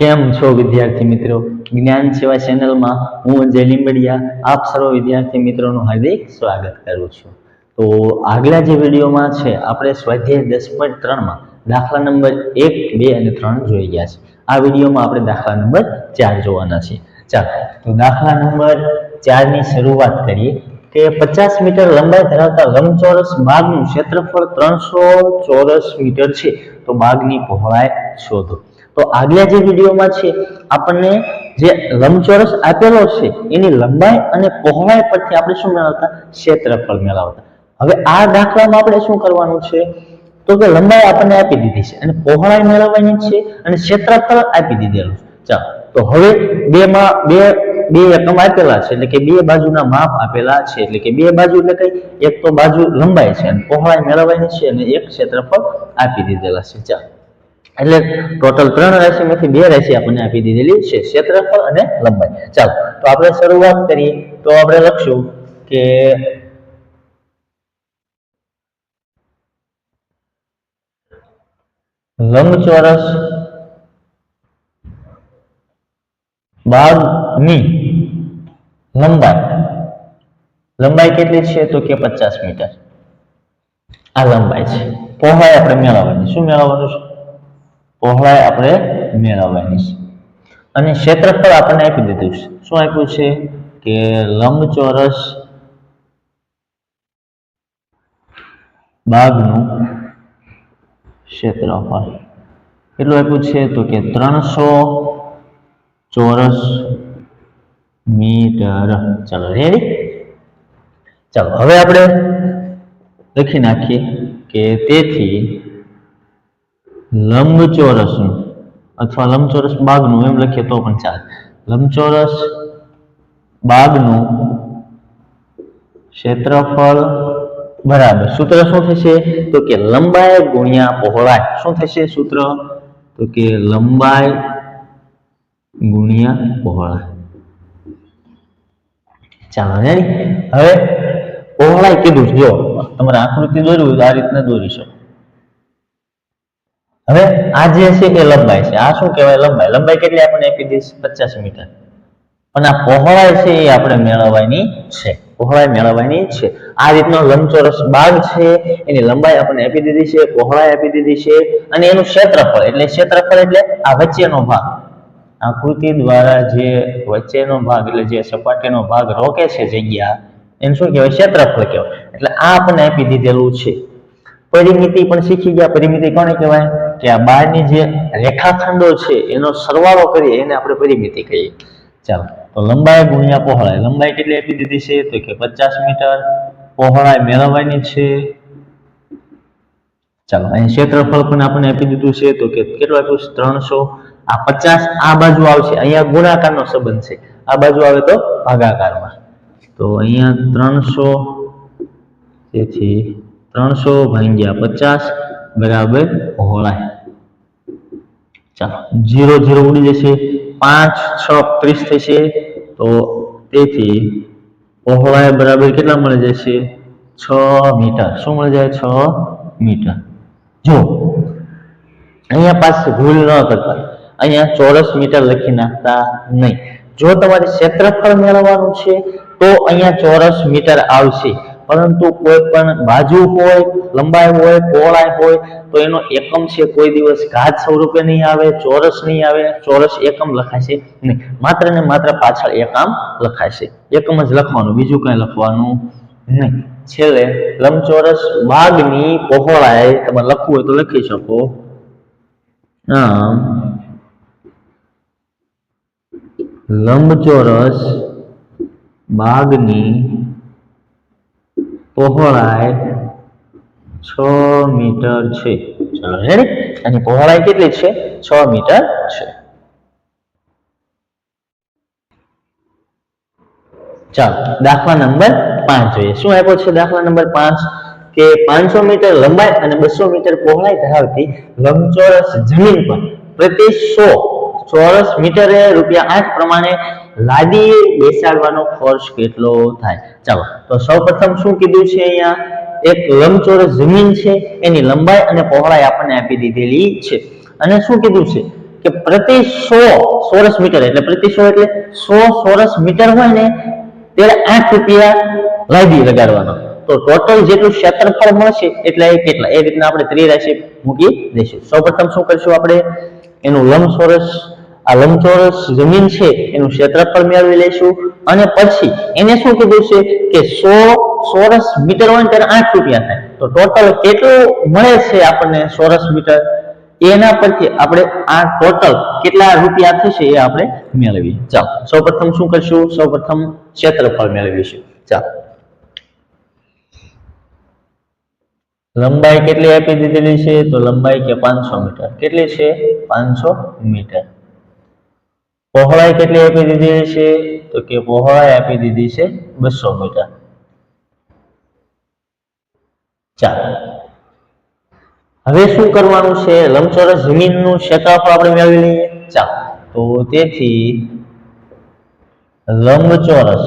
કેમ છો વિદ્યાર્થી મિત્રો? જ્ઞાન સેવા ચેનલમાં હું અંજય લીંબડિયા, આપ સર્વ વિદ્યાર્થી મિત્રોનું હાર્દિક સ્વાગત કરું છું. તો આગલા જે વિડીયોમાં છે, આપણે સ્વાધ્યાય દસ પોઈન્ટ ત્રણમાં દાખલા નંબર એક, બે અને ત્રણ જોઈ ગયા છે. આ વિડીયોમાં આપણે દાખલા નંબર ચાર જોવાના છે ચાલો, તો દાખલા નંબર ચારની શરૂઆત કરીએ કે પચાસ મીટર લંબાઈ ધરાવતા લંબચોરસ બાગનું ક્ષેત્રફળ ત્રણસો ચોરસ મીટર છે. તો બાગની પહોળાઈ શોધો. તો આગલા જે વિડીયોમાં છે, આપણને જે લંબચોરસ આપેલો છે, એની લંબાઈ અને પહોળાઈ પરથી આપણે શું મેળવતા? ક્ષેત્રફળ મેળવતા. હવે આ દાખલામાં આપણે શું કરવાનું છે? તો કે લંબાઈ આપણને આપી દીધી છે અને પહોળાઈ મેળવવાની છે અને ક્ષેત્રફળ આપી દીધેલું છે. ચાલો, તો હવે બે માં બે બે એકમ આપેલા છે, એટલે કે બે બાજુના માપ આપેલા છે, એટલે કે બે બાજુ એટલે કઈ? એક તો બાજુ લંબાઈ છે અને પહોળાઈ મેળવવાની છે અને એક ક્ષેત્રફળ આપી દીધેલા છે. ચાલો. એટલે ટોટલ ત્રણ રાશિમાંથી બે રાશિ આપણને આપી દીધેલી છે, ક્ષેત્રફળ અને લંબાઈ. ચાલો, તો આપણે શરૂઆત કરીએ. તો આપણે લખશું કે લંબચોરસ બાગની લંબાઈ. લંબાઈ કેટલી છે તો કે પચાસ મીટર? આ લંબાઈ છે. પહોળાઈ આપણે મેળવવાની. શું મેળવવાનું છે? પહોળાઈ આપણે મેળવવાની છે. અને ક્ષેત્રફળ આપણને આપી દીધું છે. શું આપ્યું છે? કે લંબચોરસ બાગનું ક્ષેત્રફળ. કેટલું આપ્યું છે? તો કે ત્રણસો ચોરસ મીટર. ચાલો રેડી ચાલો, હવે આપણે લખી નાખીએ કે તેથી લંબચોરસનું અથવા લંબચોરસ બાગનું એમ લખીએ તો પણ ચાલે. લંબચોરસ બાગનું ક્ષેત્રફળ બરાબર. સૂત્ર શું થશે? તો કે લંબાઈ ગુણ્યા પહોળાઈ. શું થશે સૂત્ર? તો કે લંબાઈ ગુણ્યા પહોળાઈ. ચાલો હવે પહોળાઈ કીધું જો, તમારે આકૃતિ દોરવી તો આ રીતના દોરી શકો. હવે આ જે છે એ લંબાઈ છે. આ શું કહેવાય લંબાઈ? લંબાઈ કેટલી આપણને આપી દઈશ? પચાસ મીટર. અને આ પહોળાઈ છે એ આપણે મેળવવાની છે. પહોળાઈ મેળવવાની છે. આ રીતનો લંબચોરસ બાગ છે. એની લંબાઈ આપણે આપી દીધી છે. પહોળાઈ આપી દીધી છે. અને એનું ક્ષેત્રફળ, એટલે ક્ષેત્રફળ એટલે આ વચ્ચેનો ભાગ. આકૃતિ દ્વારા જે વચ્ચેનો ભાગ, એટલે જે સપાટીનો ભાગ રોકે છે જગ્યા, એને શું કહેવાય? ક્ષેત્રફળ કહેવાય. એટલે આ આપણને આપી દીધેલું છે. પરિમિતિ પણ શીખી ગયા. પરિમિતિ કોને કહેવાય? કે આ બહારની જે રેખાખંડો છે, એનો સરવાળો કરીએ, એને આપણે પરિમિતિ કહીએ. ચાલો, તો લંબાઈ ગુણ્યા પહોળાઈ. લંબાઈ કેટલી આપી દીધી છે? તો કે પચાસ મીટર પહોળાઈ મેળવવાની છે. ચાલો, અહીં ક્ષેત્રફળ પણ આપણે આપી દીધું છે. તો કે કેટલું આપ્યું છે? ત્રણસો. આ પચાસ આ બાજુ આવશે. અહીંયા ગુણાકારનો સંબંધ છે. આ બાજુ આવે તો ભાગાકારમાં. તો અહીંયા ત્રણસો. તેથી ત્રણસો ભાંગ્યા પચાસ બરાબર પહોળાઈ ચાલો, જીરો જીરો ઉડી જશે, પાંચ છ ત્રીસ થશે, તો તેથી પહોળાઈ બરાબર કેટલા મળી જશે? છ મીટર. શું મળી જાય? છ મીટર. જો, અહીંયા પાસે ભૂલ ન કરતા. અહીંયા ચોરસ મીટર લખી નાખતા નહીં. જો તમારે ક્ષેત્રફળ મેળવવાનું છે, તો અહીંયા ચોરસ મીટર આવશે. પરંતુ કોઈ પણ બાજુ હોય, લંબાઈ હોય, પહોળાઈ હોય, તો એનો એકમ છે કોઈ દિવસ ઘાત સ્વરૂપે નહીં આવે, ચોરસ નહીં આવે, ચોરસ એકમ લખાશે નહીં. માત્ર ને માત્ર પાછળ એકમ લખાશે એકમ જ લખવાનું, બીજું કઈ લખવાનું નહીં. છેલ્લે, લંબચોરસ ભાગની પહોળાઈ તમારે લખવું હોય તો લખી શકો. આમ, લંબચોરસ બાગની પહોળાઈ છ મીટર છે. ચલો રેડી એની પહોળાઈ કેટલી છે? છ મીટર છે. ચાલો, દાખલા નંબર પાંચ જોઈએ. શું આપ્યો છે દાખલા નંબર પાંચ? કે પાંચસો મીટર લંબાઈ અને બસો મીટર પહોળાઈ ધરાવતી લંબચોરસ જમીન પર પ્રતિ સો ચોરસ મીટરે રૂપિયા આઠ પ્રમાણે લાદી બેસાડવાનો ખર્ચ કેટલો થાય? ચાલો, તો સૌપ્રથમ શું કીધું છે અહીંયા? એક લંબચોરસ જમીન છે, એની લંબાઈ અને પહોળાઈ આપણને આપી દીધેલી છે. અને શું કીધું છે? કે પ્રતિ સો ચોરસ મીટર, એટલે પ્રતિ સો એટલે સો ચોરસ મીટર હોય ને, ત્યારે આઠ રૂપિયા લાદી લગાડવાનો. તો ટોટલ જેટલું ક્ષેત્રફળ મળશે, એટલે એ કેટલા? એ રીતના આપણે ત્રિરાશિ મૂકી દઈશું. સૌપ્રથમ શું કરશું આપણે? એનું લંબચોરસ આ લંબચોરસ જમીન છે, એનું ક્ષેત્રફળ મેળવી લઈશું. અને પછી એને શું કીધું છે કે સો, ચોરસ મીટર હોય ત્યારે આઠ રૂપિયા થાય. તો ટોટલ કેટલું મળે છે આપણને ચોરસ મીટર? એના પરથી આપણે આ ટોટલ કેટલા રૂપિયા થશે એ આપણે મેળવીએ. ચાલો, સૌપ્રથમ શું કરશું? સૌપ્રથમ ક્ષેત્રફળ મેળવીશું. ચાલો. લંબાઈ કેટલી આપી દીધેલી છે? તો લંબાઈ કે પાંચસો મીટર. કેટલી છે? પાંચસો મીટર. પહોળાઈ કેટલી આપી દીધી છે તો કે પહોળાઈ આપી દીધી છે બસો મીટર. ચાલો. હવે શું કરવાનું છે? લંબચોરસ જમીનનું ક્ષેત્રફળ આપણે મેળવી લઈએ. ચાલો. તો તેથી લંબચોરસ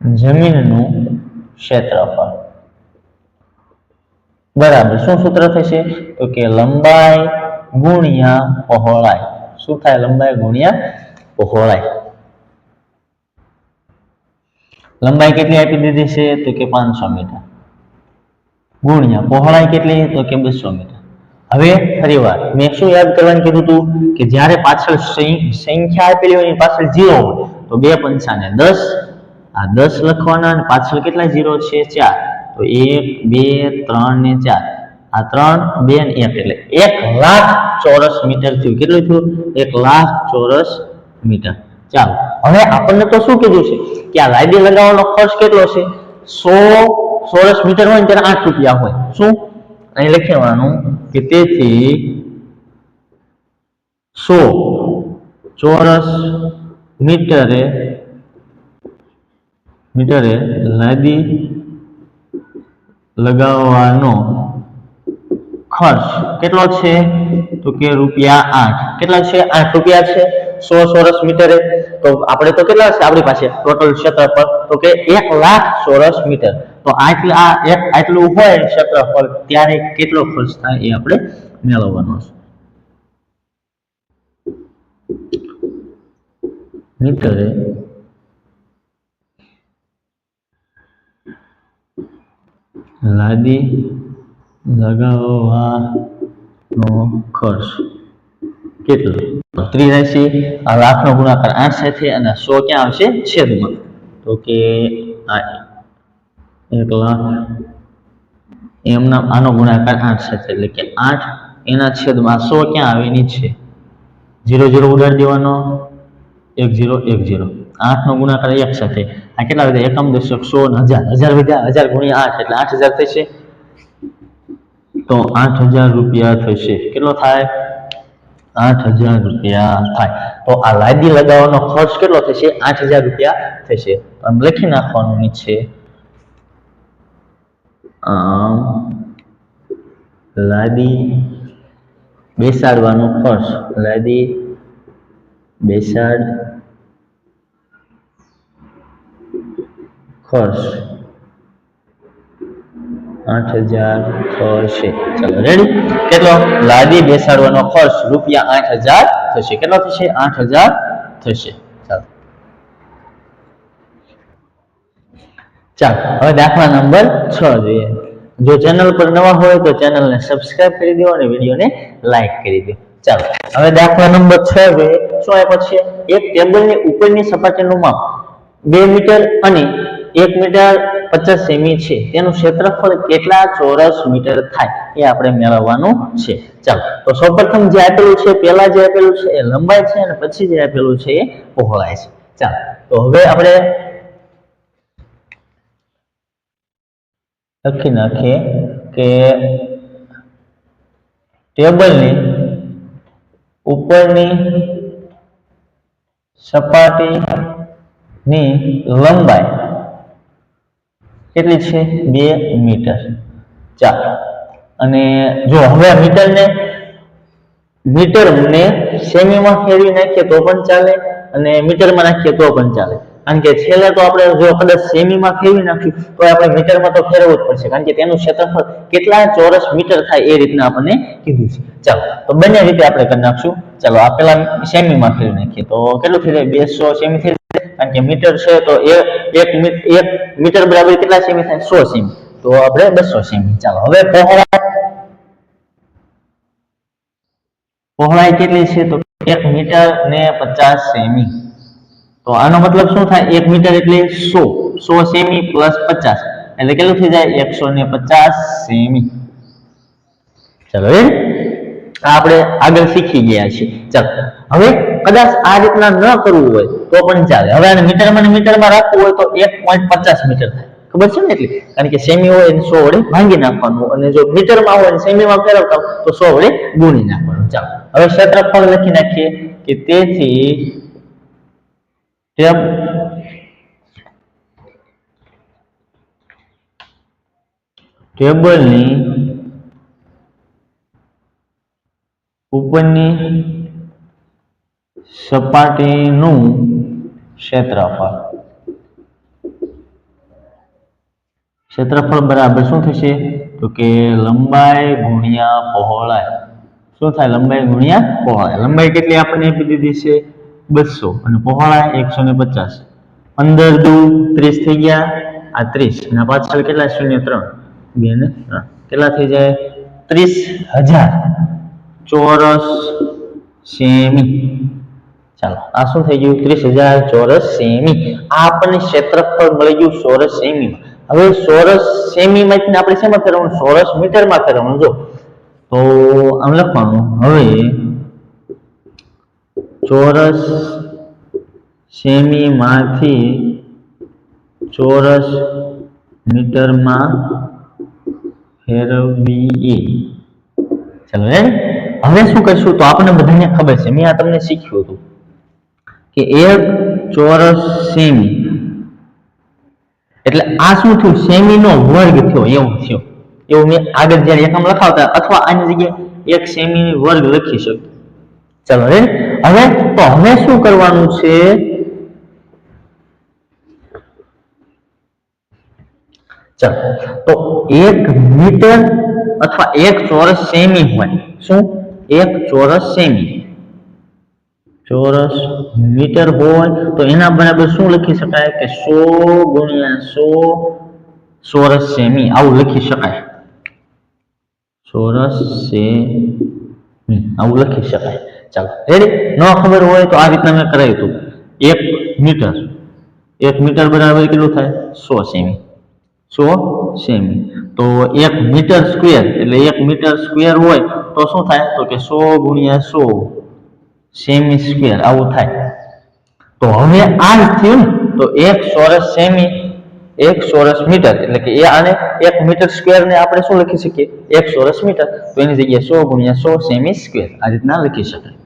જમીનનું ક્ષેત્રફળ. બરાબર. શું સૂત્ર થશે? તો કે લંબાઈ ગુણ્યા પહોળાઈ. શું થાય લંબાઈ? ગુણ્યા પહોળાઈ. લંબાઈ કેટલી આપી દીધી છે? તો કે પાંચસો મીટર. ગુણ્યા પહોળાઈ કેટલી? તો કે બસો મીટર. હવે ફરી વાર, મેં શું યાદ કરવાનું કીધું હતું કે જ્યારે પાછળ સંખ્- સંખ્યા આપેલી હોય એની પાછળ જીરો હોય, તો બે પંચાને દસ, આ દસ લખવાના પાછળ કેટલા જીરો છે? ચાર. તો એક, બે, ત્રણ ને ચાર. આ ત્રણ, બે ને એક. એટલે એક લાખ ચોરસ મીટર થયું. કેટલું થયું? એક લાખ ચોરસ મીટર. ચાલો, હવે આપણને તો શું કીધું છે? કે આ લાદી લગાવવાનો ખર્ચ કેટલો છે? સો ચોરસ મીટર હોય ત્યારે આઠ રૂપિયા હોય. શું? અહીં લખેવાનું કે તેથી સો ચોરસ મીટરે મીટરે લાદી લગાવવાનો ખર્ચ કેટલો છે? તો કે રૂપિયા આઠ. કેટલા છે? આઠ રૂપિયા છે. સો ચોરસ મીટરે. તો આપણે તો કેટલા છે આપણી પાસે? ટોટલ ક્ષેત્રફળ તો કે એક લાખ ચોરસ મીટર. તો આટલા, એક, આટલું હોય ક્ષેત્રફળ, ત્યારે કેટલો ખર્ચ થાય એ આપણે મેળવવાનો છે. મીટરે લાદી લગાવવાનો ખર્ચ કેટલો? ત્રિરાશી, આ લાખનો ગુણાકાર આઠ સાથે અને સો ક્યાં આવશે? છેદમાં. તો કે આ એક લાખ, એમના આનો ગુણાકાર આઠ સાથે એટલે કે આઠ, એના છેદમાં સો ક્યાં આવે? છે જીરો ઝીરો ઉડાડી દેવાનો. એક ઝીરો એક જીરો. આઠનો ગુણાકાર એક સાથે આ કેટલા વધ્યા એકમ દશક સો હજાર. હજાર વધ્યા, હજાર ગુણ્યા આઠ, એટલે આઠ હજાર થશે. તો આઠ હજાર રૂપિયા થશે. કેટલો થાય? આઠ હજાર રૂપિયા થાય. તો આ લાદી લગાવવાનો ખર્ચ કેટલો થશે? આઠ હજાર રૂપિયા થશે. આમ લખી નાખવાનું નીચે. આમ લાદી બેસાડવાનો ખર્ચ. લાદી બેસાડ ખર્ચ. લાદી બેસાડવાનો ખર્ચ રૂપિયા આઠ હજાર થશે. કેટલો થશે? આઠ હજાર થશે. ચાલો. હવે દાખલા નંબર છ જોઈએ. જો ચેનલ પર નવા હોય તો ચેનલને સબસ્ક્રાઇબ કરી દો અને વિડીયોને લાઈક કરી દો. ચાલો, હવે દાખલા નંબર છ જોઈએ. શું આપ્યો છે? એક ટેબલની ઉપરની સપાટીનું માપ. બે મીટર અને એક મીટર પચાસ સેમી છે. તેનું ક્ષેત્રફળ કેટલા ચોરસ મીટર થાય એ આપણે મેળવવાનું છે. ચાલો, તો સૌપ્રથમ જે આપેલું છે, પહેલા જે આપેલું છે એ લંબાઈ છે અને પછી જે આપેલું છે એ પહોળાઈ છે. ચાલો, તો હવે આપણે લખી નાખીએ કે ટેબલની ઉપરની સપાટીની લંબાઈ કેટલી છે? બે મીટર. ચાલો. અને જો હવે મીટરને મીટરને સેમીમાં ફેરવી નાખીએ તો પણ ચાલે અને મીટરમાં નાખીએ તો પણ ચાલે. કારણ કે છેલ્લે તો આપણે જો કદાચ સેમીમાં ફેરવી નાખ્યું તો આપણે મીટરમાં તો ફેરવવું જ પડશે. કારણ કે તેનું ક્ષેત્રફળ કેટલા ચોરસ મીટર થાય એ રીતના આપણને કીધું છે. ચાલો. તો બંને રીતે આપણે કરી નાખશું. ચાલો, આ પેલા સેમીમાં ફેરવી નાખીએ. તો કેટલું જાય બેસો સેમી જાય કારણ કે મીટર છે તો એક એક મીટર બરાબર કેટલા સેમી થાય? સો સેમી. તો આપણે બસો સેમી. ચાલો, હવે પહોળાઈ પહોળાઈ કેટલી છે? તો એક મીટર ને પચાસ સેમી. તો આનો મતલબ શું થાય? એક મીટર એટલે સો. સો સેમી પ્લસ પચાસ. એટલે કેટલું થઈ જાય? એકસો ને પચાસ સેમી. ચલો આપણે આગળ શીખી ગયા છીએ. ચાલો, હવે કદાચ આ રીતના ન કરવું હોય તો પણ ચાલે. હવે આને મીટરમાં મીટરમાં રાખવું હોય તો એક પોઈન્ટ પચાસ મીટર થાય. ખબર છે ને એટલે? કારણ કે સેમી હોય એને સો વડે ભાંગી નાખવાનું અને જો મીટરમાં હોય સેમીમાં ફેરવતા તો સો વડે ગુણી નાખવાનું. ચાલો, હવે ક્ષેત્રફળ લખી નાખીએ કે તેથી ટેબલની ઉપરની સપાટીનું ક્ષેત્રફળ. ક્ષેત્રફળ બરાબર શું થશે? તો કે લંબાઈ ગુણ્યા પહોળાઈ. શું થાય? લંબાઈ ગુણ્યા પહોળાઈ. લંબાઈ કેટલી આપણને આપી દીધી છે? બસો. અને પહોળાઈ એકસો ને પચાસ. પંદર દુ ત્રીસ થઈ ગયા. આ ત્રીસ. અને પાછળ કેટલા? શૂન્ય ત્રણ. બે ને ત્રણ. કેટલા થઈ જાય? ત્રીસ હજાર. ચોરસ સેમી. ચાલો, આ શું થઈ ગયું? ત્રીસ હજાર ચોરસ સેમી. આ આપણને ક્ષેત્રફળ મળી ગયું ચોરસ સેમીમાં. હવે ચોરસ સેમીમાંથી આપણે શેમાં ફેરવવાનું? ચોરસ મીટરમાં ફેરવવાનું. જો, તો આમ લખવાનું. હવે ચોરસ સેમીમાંથી ચોરસ મીટરમાં ફેરવીએ. ચાલો એ હવે શું કરશું? તો આપણને બધાને ખબર છે. મેં આ તમને શીખ્યું હતું કે એક ચોરસ સેમી. એટલે આ શું થયું? સેમી નો વર્ગ થયો. એવું થયું. એવું મેં આગળ જ્યારે એકમ લખાવતા અથવા આની જગ્યાએ એક સેમી વર્ગ લખી શકું ચાલો રે હવે તો હવે શું કરવાનું છે? ચાલો, તો એક મીટર અથવા એક ચોરસ સેમી હોય. શું? એક ચોરસ સેમી. ચોરસ મીટર હોય તો એના બરાબર શું લખી શકાય કે સો ગુણ્યા સો ચોરસ સેમી? આવું લખી શકાય. ચોરસ સેમી. આવું લખી શકાય. ચાલો રેડી ન ખબર હોય તો આ રીતના મેં કરાવ્યું હતું. એક મીટર. એક મીટર બરાબર કેટલું થાય? સો સેમી. સો સેમી. તો એક મીટર સ્ક્વેર, એટલે એક મીટર સ્ક્વેર હોય તો શું થાય? તો કે સો ગુણ્યા સો સેમી સ્ક્વેર, આવું થાય. તો હવે આ જ થયું તો એક ચોરસ સેમી, એક ચોરસ મીટર, એટલે કે એ આને એક મીટર સ્ક્વેર ને આપણે શું લખી શકીએ? એક ચોરસ મીટર. તો એની જગ્યાએ સો ગુણ્યા સો સેમી સ્ક્વેર. આ રીતના લખી શકાય.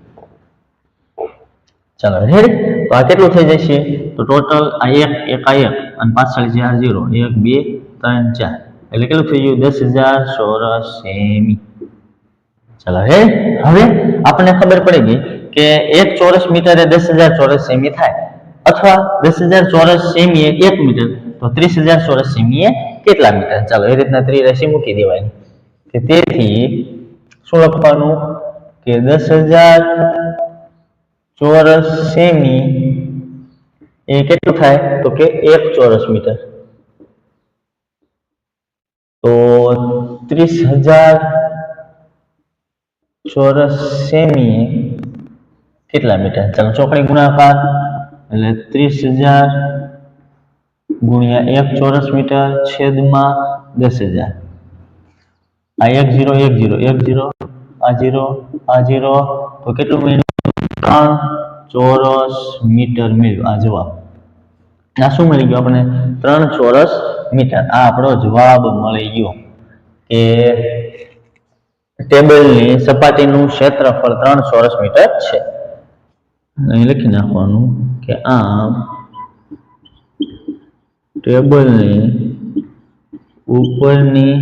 ચાલો રેડી તો આ કેટલું થઈ જશે? તો ટોટલ આ એક એક, આ એક, અને પાછળ ચાર ઝીરો એક, બે, ત્રણ, ચાર. એટલે કેટલું થઈ ગયું દસ હજાર ચોરસ સેમી. ચાલો, હે? હવે આપણને ખબર પડી ગઈ કે એક ચોરસ મીટરે દસ હજાર ચોરસ સેમી થાય. અથવા દસ હજાર ચોરસ સેમી એ એક મીટર, તો ત્રીસ હજાર ચોરસ સેમી એ કેટલા મીટર? ચાલો, એ રીતના ત્રિરાશી મૂકી દેવાની. કે તેથી શું લખવાનું? કે દસ હજાર ચોરસ સેમી એ કેટલું થાય? તો કે એક ચોરસ મીટર. તો ત્રીસ હજાર ચોરસ સેમી કેટલા મીટર? ચાલો ચોકડી ગુણાકાર. એટલે ત્રીસ હજાર ગુણ્યા એક ચોરસ મીટર છેદમાં દસ હજાર. આ એક જીરો એક જીરો એક જીરો, આ જીરો આ જીરો. તો કેટલું મળ્યું? ત્રણ ચોરસ મીટર મેળવ્યું આ જવાબ. આ શું મળી ગયું આપણને? ત્રણ ચોરસ મીટર આ આપણો જવાબ મળી ગયો કે ટેબલની સપાટીનું ક્ષેત્રફળ ત્રણ ચોરસ મીટર છે. લખી નાખવાનું કે આમ ટેબલની ઉપરની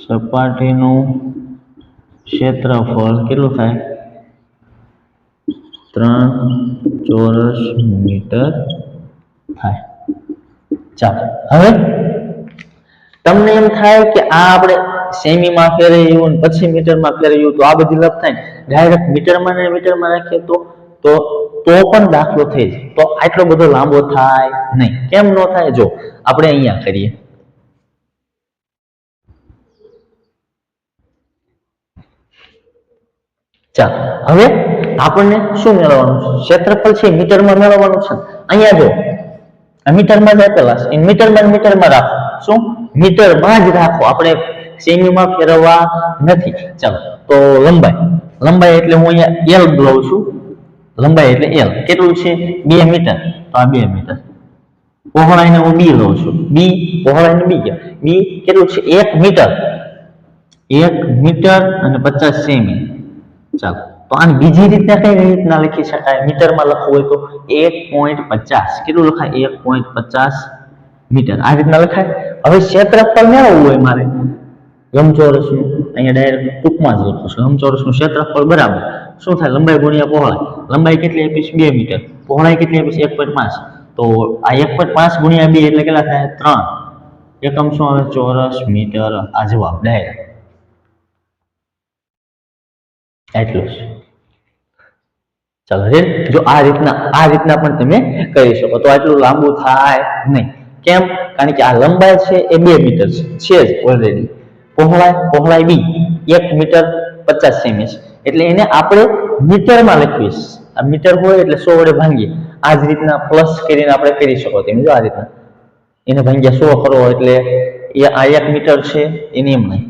સપાટીનું ક્ષેત્રફળ કેટલું થાય? ત્રણ ચોરસ મીટર થાય. ચાલો, હવે તમને એમ થાય કે આ આપણે સેમીમાં ફેરવ્યું પછી મીટરમાં ફેરવ્યું, તો આ બધી લપ થાય. ડાયરેક્ટ મીટરમાં ને મીટરમાં રાખીએ તો તો તો પણ દાખલો થઈ જાય. તો આટલો બધો લાંબો થાય નહીં. કેમ ન થાય? જો, આપણે અહીંયા કરીએ. ચાલો, હવે આપણને શું મેળવવાનું છે? ક્ષેત્રફળ છે, મીટરમાં મેળવવાનું છે. અહીંયા જો મીટરમાં જ આપેલા છે. મીટરમાં મીટરમાં રાખો. શું? મીટરમાં જ રાખો. આપણે સેમીમાં ફેરવવા નથી. ચાલો, તો લંબાઈ. લંબાઈ એટલે હું અહીંયા એલ લઉં છું. લંબાઈ એટલે એલ કેટલું છે? બે મીટર. તો આ બે મીટર. પહોળાઈને હું બી લઉં છું. બી પહોળાઈને બી બી કેટલું છે? એક મીટર. એક મીટર અને પચાસ સેમી. ચાલો. તો આને બીજી રીતના કઈ રીતના લખી શકાય? મીટરમાં લખવું હોય તો એક પોઈન્ટ પચાસ. કેટલું લખાય? એક પોઈન્ટ પચાસ મીટર. આ રીતના લખાય? હવે ક્ષેત્રફળ મેળવવું હોય મારે. લંબચોરસનું અહીંયા ડાયરેક્ટ ટૂંકમાં જ લખું છું. લંબચોરસનું ક્ષેત્રફળ બરાબર. શું થાય? લંબાઈ ગુણ્યા પહોળાઈ. લંબાઈ કેટલી આપીશ? બે મીટર. પહોળાઈ કેટલી આપીશ? એક પોઈન્ટ પાંચ. તો આ એક પોઈન્ટ પાંચ ગુણ્યા બે એટલે કેટલા થાય? ત્રણ. એકમ શું આવે? ચોરસ મીટર. આ જવાબ. ડાયરેક્ટ એટલું જ. ચાલો રે જો આ રીતના આ રીતના પણ તમે કરી શકો. તો આટલું લાંબુ થાય નહીં. કેમ? કારણ કે આ લંબાઈ છે એ બે મીટર છે છે જ ઓલરેડી પહોળાઈ પહોળાઈ બી એક મીટર પચાસ સેમી છે. એટલે એને આપણે મીટરમાં લખીશ આ મીટર હોય એટલે સો વડે ભાંગીએ. આ જ રીતના પ્લસ કરીને આપણે કરી શકો તેમ. જો આ રીતના. એને ભાંગ્યા સો કરો એટલે એ આ એક મીટર છે, એની એમ નહીં.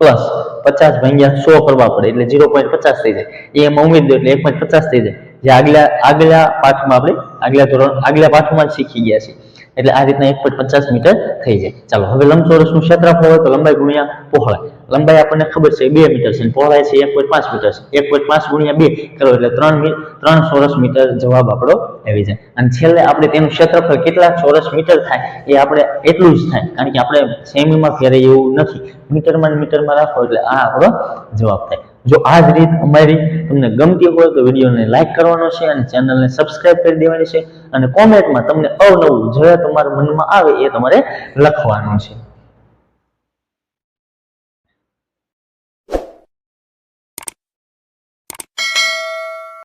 પ્લસ પચાસ ભાગ્યા સો કરવા પડે એટલે ઝીરો પોઈન્ટ પચાસ થઈ જાય. એ એમાં ઉમેરી દો એટલે એક પોઈન્ટ પચાસ થઈ જાય. જે આગલા આગલા પાઠમાં આપણે આગલા ધોરણ આગલા પાઠમાં જ શીખી ગયા છીએ. એટલે આ રીતના એક પોઈન્ટ પચાસ મીટર થઈ જાય. ચાલો, હવે લંબચોરસનું ક્ષેત્રફળ હોય તો લંબાઈ ગુણ્યા પહોળાઈ. લંબાઈ આપણને ખબર છે બે મીટર છે પહોળાઈ છે એક પોઈન્ટ પાંચ મીટર છે. એક પોઈન્ટ પાંચ ગુણ્યા બે કરો એટલે ત્રણ ત્રણ ચોરસ મીટર જવાબ આપણો આવી જાય. અને છેલ્લે આપણે તેનું ક્ષેત્રફળ કેટલા ચોરસ મીટર થાય એ આપણે એટલું જ થાય, કારણ કે આપણે સેમીમાં ફેરે એવું નથી. મીટરમાં મીટરમાં રાખો એટલે આ આપણો જવાબ થાય. જો આ જ રીત અમારી તમને ગમતી હોય તો વિડીયોને લાઈક કરવાનો છે અને ચેનલને સબસ્ક્રાઇબ કરી દેવાની છે અને કોમેન્ટમાં તમને અવનવું જે તમારા મનમાં આવે એ તમારે લખવાનું છે.